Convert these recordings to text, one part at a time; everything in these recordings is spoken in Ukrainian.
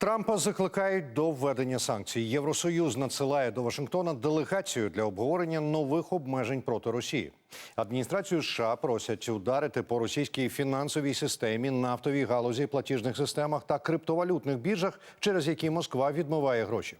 Трампа закликають до введення санкцій. Євросоюз надсилає до Вашингтона делегацію для обговорення нових обмежень проти Росії. Адміністрацію США просять ударити по російській фінансовій системі, нафтовій галузі, платіжних системах та криптовалютних біржах, через які Москва відмиває гроші.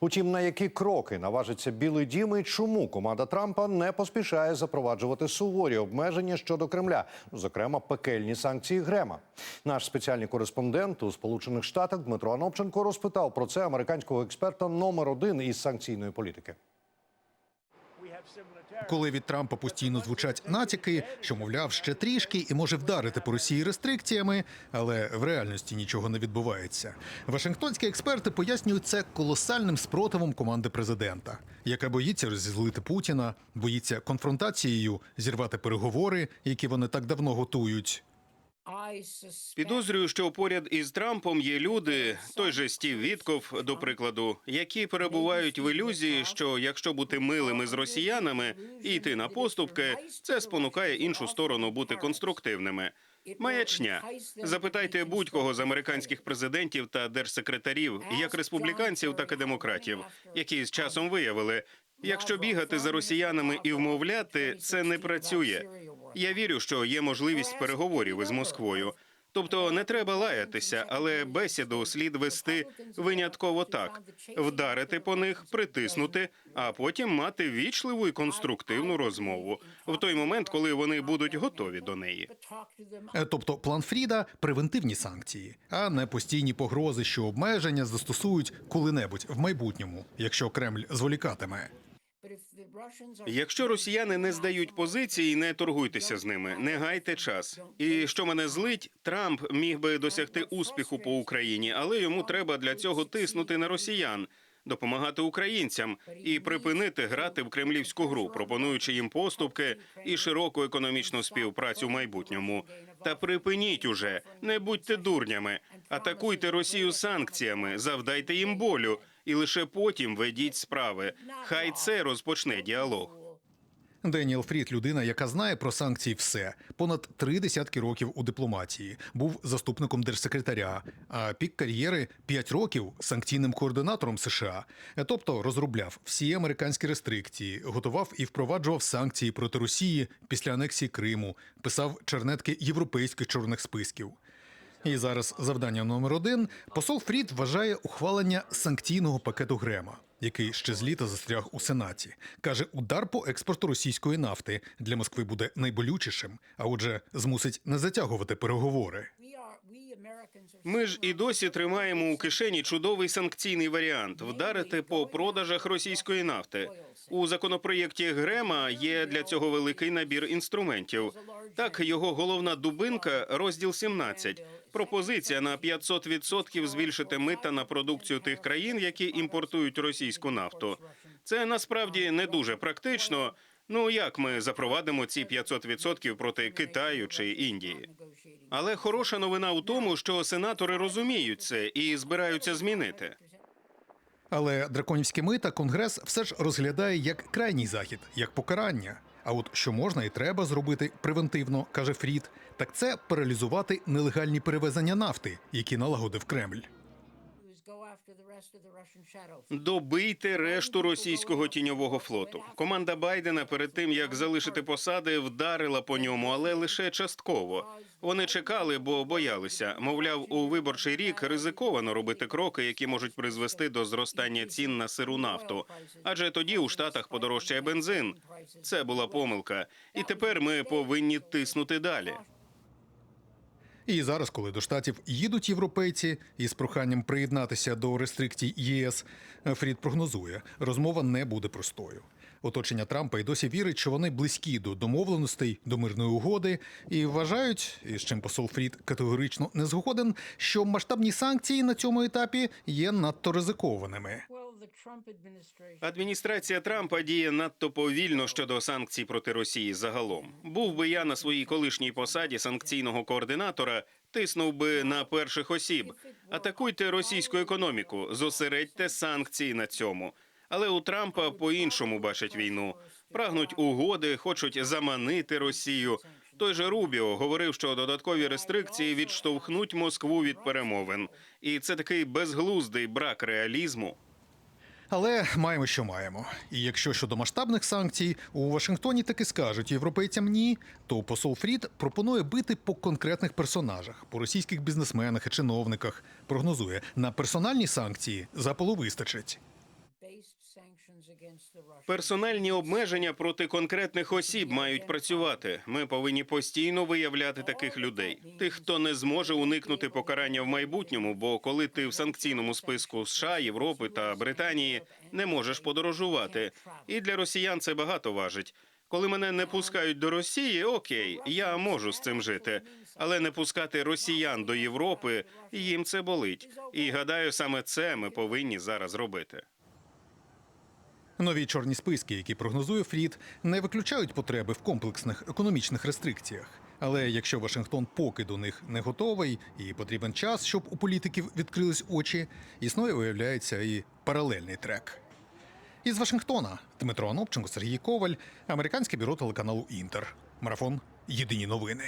Утім, на які кроки наважиться Білий Дім і чому команда Трампа не поспішає запроваджувати суворі обмеження щодо Кремля, зокрема пекельні санкції Грема. Наш спеціальний кореспондент у Сполучених Штатах Дмитро Анопченко розпитав про це американського експерта номер один із санкційної політики. Коли від Трампа постійно звучать натяки, що мовляв ще трішки і може вдарити по Росії рестрикціями, але в реальності нічого не відбувається. Вашингтонські експерти пояснюють це колосальним спротивом команди президента, яка боїться розізлити Путіна, боїться конфронтацією зірвати переговори, які вони так давно готують. Підозрюю, що поряд із Трампом є люди, той же Стів Вітков, до прикладу, які перебувають в ілюзії, що якщо бути милими з росіянами і йти на поступки, це спонукає іншу сторону бути конструктивними. Маячня. Запитайте будь-кого з американських президентів та держсекретарів, як республіканців, так і демократів, які з часом виявили, якщо бігати за росіянами і вмовляти, це не працює. Я вірю, що є можливість переговорів із Москвою. Тобто не треба лаятися, але бесіду слід вести винятково так: вдарити по них, притиснути, а потім мати вічливу і конструктивну розмову в той момент, коли вони будуть готові до неї. Е, Тобто план Фріда превентивні санкції, а не постійні погрози, що обмеження застосують коли-небудь в майбутньому, якщо Кремль зволікатиме. Якщо росіяни не здають позиції, не торгуйтеся з ними, не гайте час. І що мене злить, Трамп міг би досягти успіху по Україні, але йому треба для цього тиснути на росіян. Допомагати українцям і припинити грати в кремлівську гру, пропонуючи їм поступки і широку економічну співпрацю в майбутньому. Та припиніть уже, не будьте дурнями, атакуйте Росію санкціями, завдайте їм болю, і лише потім ведіть справи. Хай це розпочне діалог. Деніел Фрід людина, яка знає про санкції все. Понад три десятки років у дипломатії. Був заступником держсекретаря, а пік кар'єри п'ять років санкційним координатором США. Е, Тобто розробляв всі американські рестрикції, готував і впроваджував санкції проти Росії після анексії Криму, писав чернетки європейських чорних списків. І зараз завдання номер один посол Фрід вважає ухвалення санкційного пакету Грема, який ще з літа застряг у сенаті. каже, удар по експорту російської нафти для Москви буде найболючішим, а отже, змусить не затягувати переговори. Ми ж і досі тримаємо у кишені чудовий санкційний варіант вдарити по продажах російської нафти. У законопроєкті Грема є для цього великий набір інструментів. Так, його головна дубинка розділ 17. Пропозиція на 500% збільшити мита на продукцію тих країн, які імпортують російську нафту. Це насправді не дуже практично. Ну як ми запровадимо ці 500% проти Китаю чи Індії? Але хороша новина у тому, що сенатори розуміють це і збираються змінити. Але драконівські мита Конгрес все ж розглядає як крайній захід, як покарання. А от що можна і треба зробити превентивно, каже Фрід, так це паралізувати нелегальні перевезення нафти, які налагодив Кремль. Добийте решту російського тіньового флоту. Команда Байдена перед тим як залишити посади, вдарила по ньому, але лише частково. Вони чекали, бо боялися. Мовляв, у виборчий рік ризиковано робити кроки, які можуть призвести до зростання цін на сиру нафту. Адже тоді у штатах подорожчає бензин. Це була помилка, і тепер ми повинні тиснути далі. І зараз, коли до штатів їдуть європейці із проханням приєднатися до рестрикцій ЄС, Фрід прогнозує, розмова не буде простою. Оточення Трампа й досі вірить, що вони близькі до домовленостей, до мирної угоди, і вважають, і з чим посол Фрід категорично не згоден, що масштабні санкції на цьому етапі є надто ризикованими. Адміністрація Трампа діє надто повільно щодо санкцій проти Росії загалом. Був би я на своїй колишній посаді санкційного координатора, тиснув би на перших осіб. Атакуйте російську економіку, зосередьте санкції на цьому. Але у Трампа по-іншому бачать війну. Прагнуть угоди, хочуть заманити Росію. Той же Рубіо говорив, що додаткові рестрикції відштовхнуть Москву від перемовин, і це такий безглуздий брак реалізму. Але маємо, що маємо. І якщо щодо масштабних санкцій у Вашингтоні таки скажуть європейцям ні, то посол Фрід пропонує бити по конкретних персонажах, по російських бізнесменах і чиновниках. Прогнозує на персональні санкції запалу вистачить. Персональні обмеження проти конкретних осіб мають працювати. Ми повинні постійно виявляти таких людей, тих, хто не зможе уникнути покарання в майбутньому. Бо коли ти в санкційному списку США, Європи та Британії не можеш подорожувати, і для росіян це багато важить. Коли мене не пускають до Росії, окей, я можу з цим жити, але не пускати росіян до Європи їм це болить. І гадаю, саме це ми повинні зараз робити. Нові чорні списки, які прогнозує Фрід, не виключають потреби в комплексних економічних рестрикціях. Але якщо Вашингтон поки до них не готовий і потрібен час, щоб у політиків відкрились очі, існує, виявляється, і паралельний трек. Із Вашингтона Дмитро Анопченко, Сергій Коваль, американське бюро телеканалу Інтер. Марафон Єдині новини.